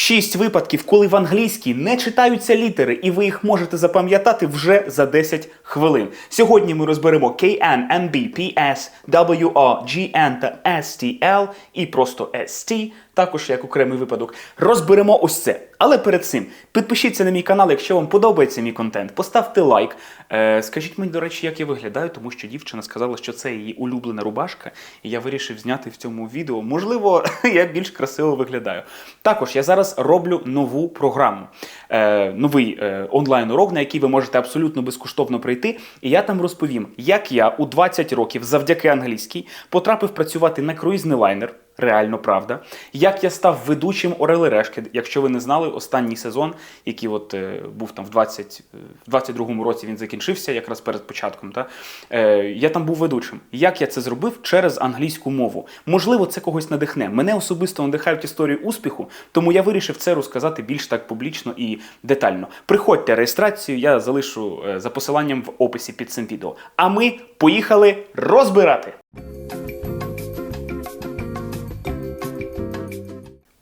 Шість випадків, коли в англійській не читаються літери, і ви їх можете запам'ятати вже за 10 хвилин. Сьогодні ми розберемо KN, MB, PS, WO, GN та STL і просто ST, також як окремий випадок. Розберемо ось це. Але перед цим підпишіться на мій канал, якщо вам подобається мій контент. Поставте лайк. Е, скажіть мені, до речі, як я виглядаю, тому що дівчина сказала, що це її улюблена рубашка, і я вирішив зняти в цьому відео. Можливо, я більш красиво виглядаю. Також я зараз роблю нову програму, е, новий е, онлайн-урок, на який ви можете абсолютно безкоштовно прийти. І я там розповім, як я у 20 років завдяки англійській потрапив працювати на круїзний лайнер. Реально правда. Як я став ведучим Орели Решки, якщо ви не знали, останній сезон, який от е, був там в 20, е, в 22-му році, він закінчився, якраз перед початком. Та? Е, я там був ведучим. Як я це зробив через англійську мову? Можливо, це когось надихне. Мене особисто надихають історії успіху, тому я вирішив це розказати більш так публічно і детально. Приходьте реєстрацію, я залишу е, за посиланням в описі під цим відео. А ми поїхали розбирати.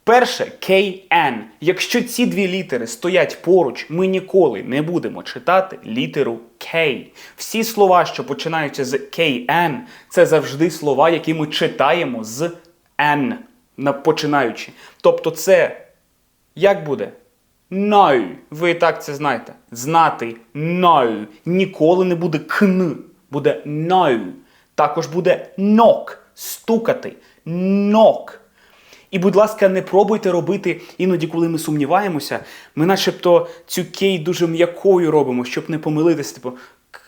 Перше KN. Якщо ці дві літери стоять поруч, ми ніколи не будемо читати літеру K. Всі слова, що починаються з KN, це завжди слова, які ми читаємо з N, починаючи. Тобто це як буде? No. Ви і так це знаєте. Знати no. Ніколи не буде кн. Буде no. Також буде knock. Стукати. Knock. І, будь ласка, не пробуйте робити іноді, коли ми сумніваємося, ми начебто цю кей дуже м'якою робимо, щоб не помилитися, типу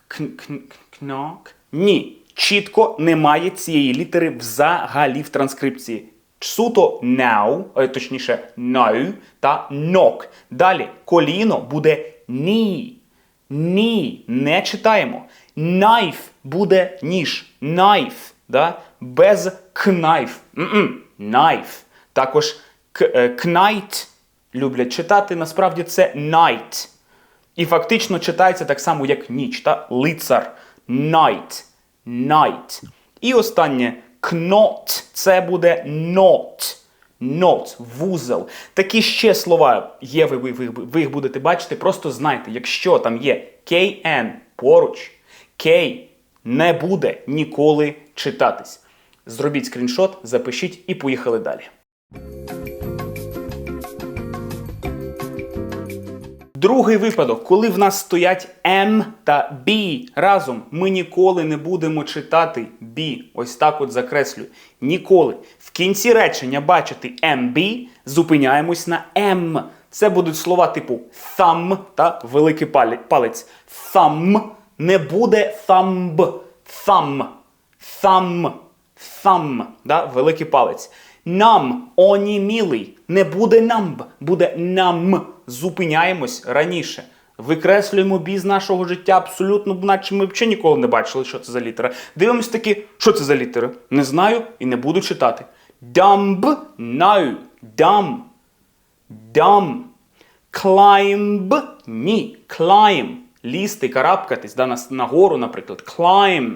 кн- кн- кнок. Ні, чітко немає цієї літери взагалі в транскрипції. Суто now, е, точніше no та knock. Далі коліно буде ні. Ні, не читаємо. Knife буде ніж. Knife, да? без knife. Knife. Також е, knight люблять читати, насправді це night. І фактично читається так само, як ніч, та лицар. Night. Night. І останнє knot. Це буде not. Not, вузол. Такі ще слова є, ви, ви, ви їх будете бачити. Просто знайте, якщо там є KN поруч, K не буде ніколи читатись. Зробіть скріншот, запишіть і поїхали далі. Другий випадок, коли в нас стоять M та B разом, ми ніколи не будемо читати B. Ось так от закреслю. Ніколи. В кінці речення бачити MB, зупиняємось на M. Це будуть слова типу thumb та великий палець. Thumb. Не буде thumb. Thumb. Thumb. Thumb. Да? Великий палець. Нам онімілий. Не буде numb, буде нам. Зупиняємось раніше. Викреслюємо бій з нашого життя абсолютно, наче ми взагалі ніколи не бачили, що це за літера. Дивимось таки, що це за літери? Не знаю і не буду читати. Dumb, no, dumb, dumb. Climb, ні, climb. Лізти, карабкатись, да, на, на гору, наприклад. Climb.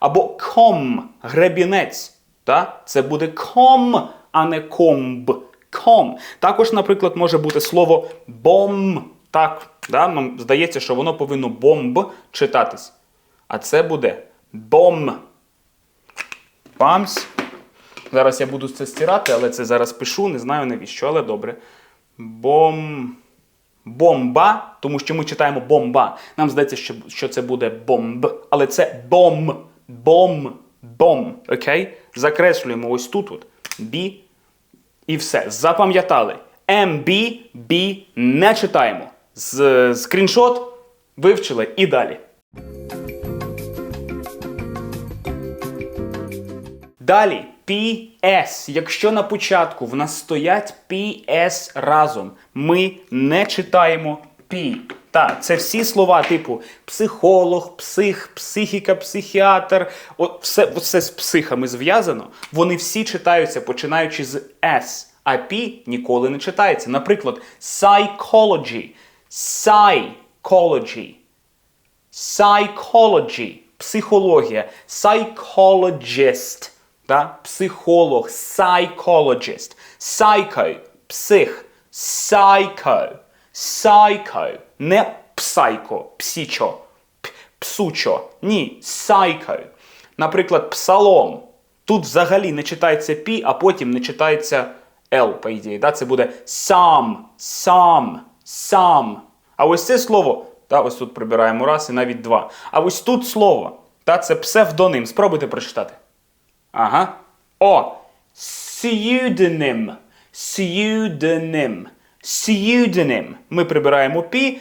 Або com, гребінець. Та? Це буде com, а не комб. Com. Також, наприклад, може бути слово бом. Так, да? здається, що воно повинно бомб читатись. А це буде бом. Памс. Зараз я буду це стирати, але це зараз пишу, не знаю навіщо, але добре. Бом. Бомба, тому що ми читаємо бомба. Нам здається, що, що це буде бомб, але це бом. Бом. Бом. Окей? Закреслюємо ось тут от. Бі. І все. Запам'ятали. MB, B не читаємо. З, скріншот вивчили і далі. Далі PS. Якщо на початку в нас стоять PS разом, ми не читаємо P. Так, це всі слова типу психолог, псих, психіка, психіатр. От все, все з психами зв'язано. Вони всі читаються починаючи з S. А P ніколи не читається. Наприклад, psychology. Psychology. Psychology. Психологія. Psychologist. Да? Психолог. Psychologist. Psycho. Псих. Psycho. Psycho. Не псайко, псічо, псучо. Ні, psycho. Наприклад, псалом. Тут взагалі не читається пі, а потім не читається L, по ідеї. Да? Це буде сам, сам, сам. А ось це слово, та, ось тут прибираємо раз і навіть два. А ось тут слово, та, це псевдоним. Спробуйте прочитати. Ага. О! Pseudonym. Pseudonym. Pseudonym. Ми прибираємо пі.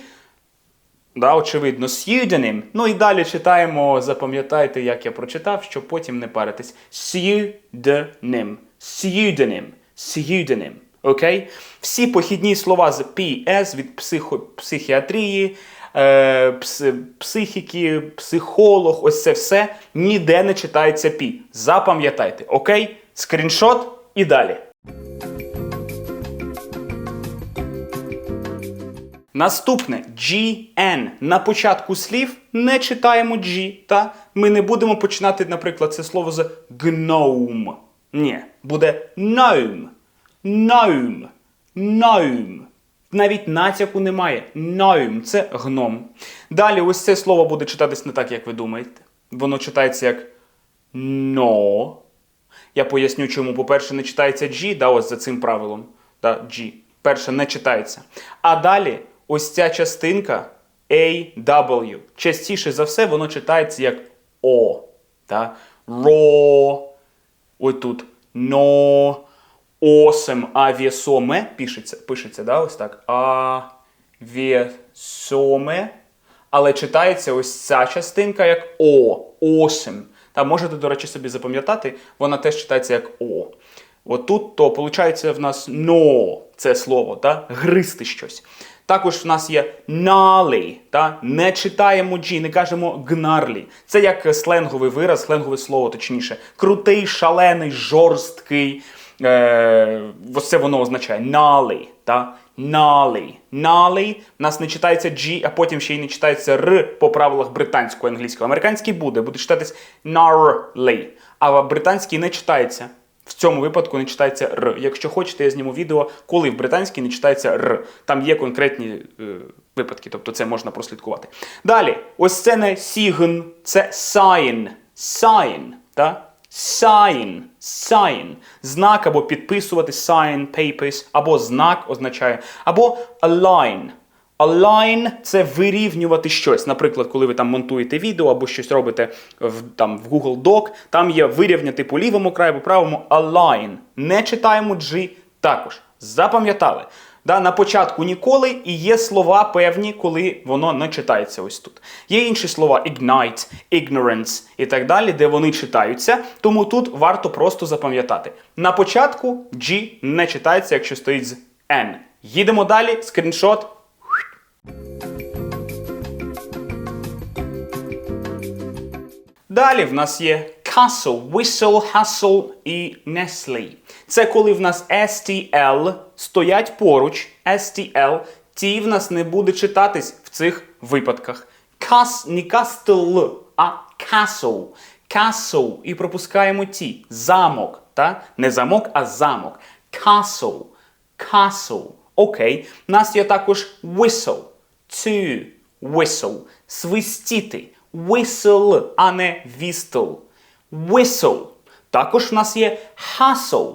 Да, очевидно, pseudonym. Ну і далі читаємо, запам'ятайте, як я прочитав, щоб потім не паритись. Pseudonym. Pseudonym. Pseudonym. Окей? Всі похідні слова з PS від психо, психіатрії, е, пс, психіки, психолог, ось це все ніде не читається пі. Запам'ятайте, окей? Скріншот і далі. Наступне GN. На початку слів не читаємо G, та ми не будемо починати, наприклад, це слово з gnome. Ні, буде gnome. Gnome. Gnome. Навіть натяку немає. Gnome – це гном. Далі ось це слово буде читатись не так, як ви думаєте. Воно читається як но. Я поясню, чому, по-перше, не читається G, да, ось за цим правилом. Да, G. Перше, не читається. А далі, ось ця частинка AW. Частіше за все, воно читається як О. Да? Ро. Ось тут но. Осем авіасоме пишеться, пишеться, да, ось так. Авіасоме. Але читається ось ця частинка як О. Осем. Та можете, до речі, собі запам'ятати, вона теж читається як О. От тут то виходить в нас но це слово, та? гристи щось. Також в нас є налі, та? не читаємо G, не кажемо гнарлі. Це як сленговий вираз, сленгове слово, точніше. Крутий, шалений, жорсткий. Е, ось це воно означає налі. Та? Налі. Налі. В нас не читається G, а потім ще й не читається Р по правилах британського англійського. Американський буде, буде читатись gnarly. А в британській не читається. В цьому випадку не читається Р. Якщо хочете, я зніму відео, коли в британській не читається Р. Там є конкретні е, випадки, тобто це можна прослідкувати. Далі, ось це не sign, це sign. Sign. Та? Sign. Sign. Знак або підписувати sign, papers, або знак означає, або align. Align – це вирівнювати щось. Наприклад, коли ви там монтуєте відео або щось робите в, там, в Google Doc, там є вирівняти по лівому краю, по правому align. Не читаємо G також. Запам'ятали. Да, на початку ніколи і є слова певні, коли воно не читається ось тут. Є інші слова ignite, ignorance і так далі, де вони читаються, тому тут варто просто запам'ятати. На початку G не читається, якщо стоїть з N. Їдемо далі, скріншот. Далі в нас є castle, whistle, hustle і Nestle. Це коли в нас STL стоять поруч, STL, ті в нас не буде читатись в цих випадках. Кас, не castle, а castle. Castle. І пропускаємо ті. Замок. Та? Не замок, а замок. Castle. Castle. Окей. У нас є також whistle. To whistle. Свистіти. Whistle, а не whistle. Whistle. Також в нас є hustle.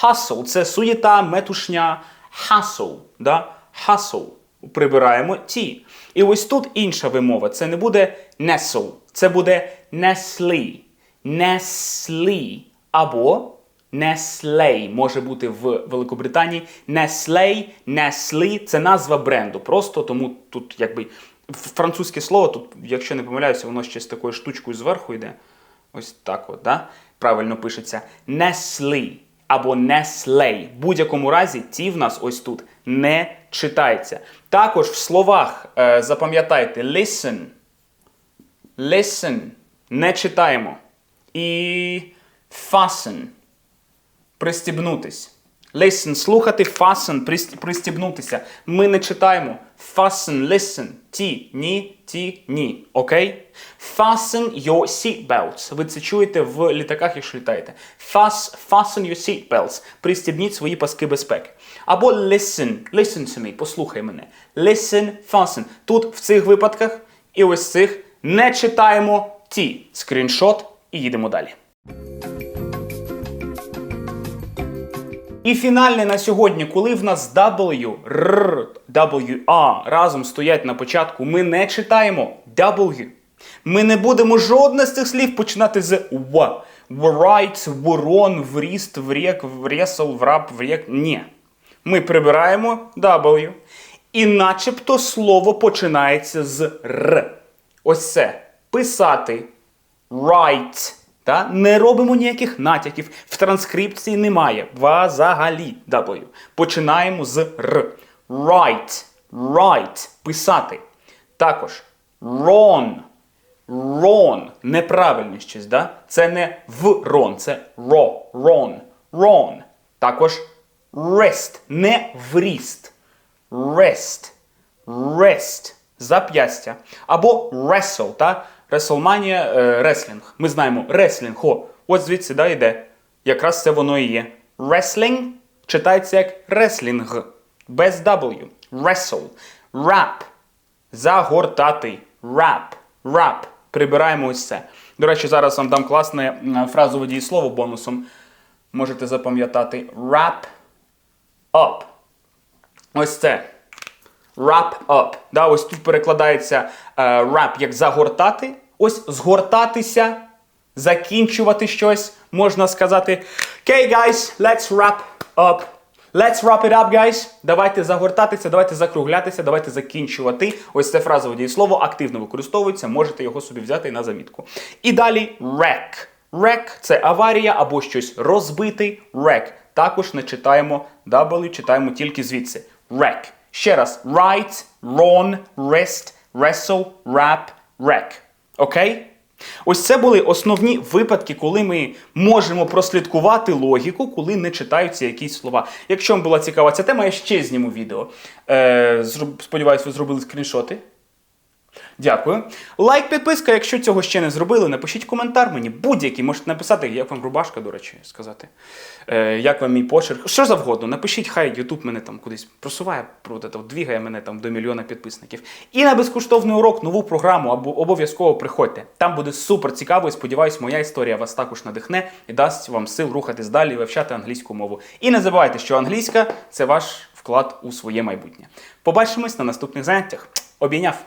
Hustle – це суєта, метушня. Hustle. Да? Hustle. Прибираємо ті. І ось тут інша вимова. Це не буде nestle. Це буде Nestle. Nestle. Або Nestle може бути в Великобританії. Nestle, Nestle – це назва бренду. Просто тому тут якби французьке слово, тут, якщо не помиляюся, воно ще з такою штучкою зверху йде. Ось так от, да? правильно пишеться. Nestle або Nestle. В будь-якому разі ті в нас ось тут не читається. Також в словах е, запам'ятайте listen. Listen. Не читаємо. І fasten. Пристібнутись. Listen, слухати, fasten, присті- пристібнутися. Ми не читаємо. Fasten, listen. Ті, ні, ті, ні. Окей? Fasten your seatbelts. Ви це чуєте в літаках, якщо літаєте. Fas, fasten your seatbelts. Пристібніть свої паски безпеки. Або listen, listen to me, послухай мене. Listen, fasten. Тут в цих випадках і ось цих не читаємо ті. Скріншот і їдемо далі. І фінальне на сьогодні, коли в нас W, R, WA разом стоять на початку, ми не читаємо W. Ми не будемо жодне з цих слів починати з В. Врайт, ворон, вріст, врєк, врєсел, враб, врєк. Ні. Ми прибираємо W. І начебто слово починається з Р. Ось це. Писати. Write. Та? Не робимо ніяких натяків. В транскрипції немає. Взагалі W. Починаємо з Р. Write. Write. Писати. Також wrong. Wrong. Неправильно щось, да? Це не врон, це ро. Wrong. Wrong. Також wrist. Не вріст. Wrist. Wrist. Зап'ястя. Або wrestle, та? Реслманія, е, реслінг. Ми знаємо реслінг. О, от звідси да, йде. Якраз це воно і є. Wrestling читається як реслінг. Без W. Wrestle. Rap. Загортати. Rap. Rap. Прибираємо ось це. До речі, зараз вам дам класне фразове дієслово бонусом. Можете запам'ятати. Wrap up. Ось це. Wrap up. Да, ось тут перекладається е, wrap як загортати. Ось згортатися, закінчувати щось. Можна сказати Okay, guys, let's wrap up. Let's wrap it up, guys. Давайте загортатися, давайте закруглятися, давайте закінчувати. Ось це фразове дієслово активно використовується, можете його собі взяти на замітку. І далі wreck. Wreck – це аварія або щось розбитий. Wreck. Також не читаємо W, читаємо тільки звідси. Wreck. Ще раз. Write, run, wrist, wrestle, rap, wreck. Окей? Ось це були основні випадки, коли ми можемо прослідкувати логіку, коли не читаються якісь слова. Якщо вам була цікава ця тема, я ще зніму відео. Е, сподіваюсь, ви зробили скріншоти. Дякую. Лайк, підписка, якщо цього ще не зробили, напишіть коментар мені будь-який. Можете написати, як вам рубашка, до речі, сказати. Е, як вам мій почерк. Що завгодно. Напишіть, хай YouTube мене там кудись просуває, двігає мене там до мільйона підписників. І на безкоштовний урок, нову програму або обов'язково приходьте. Там буде супер цікаво і сподіваюсь, моя історія вас також надихне і дасть вам сил рухатись далі і вивчати англійську мову. І не забувайте, що англійська це ваш вклад у своє майбутнє. Побачимось на наступних заняттях. Обійняв!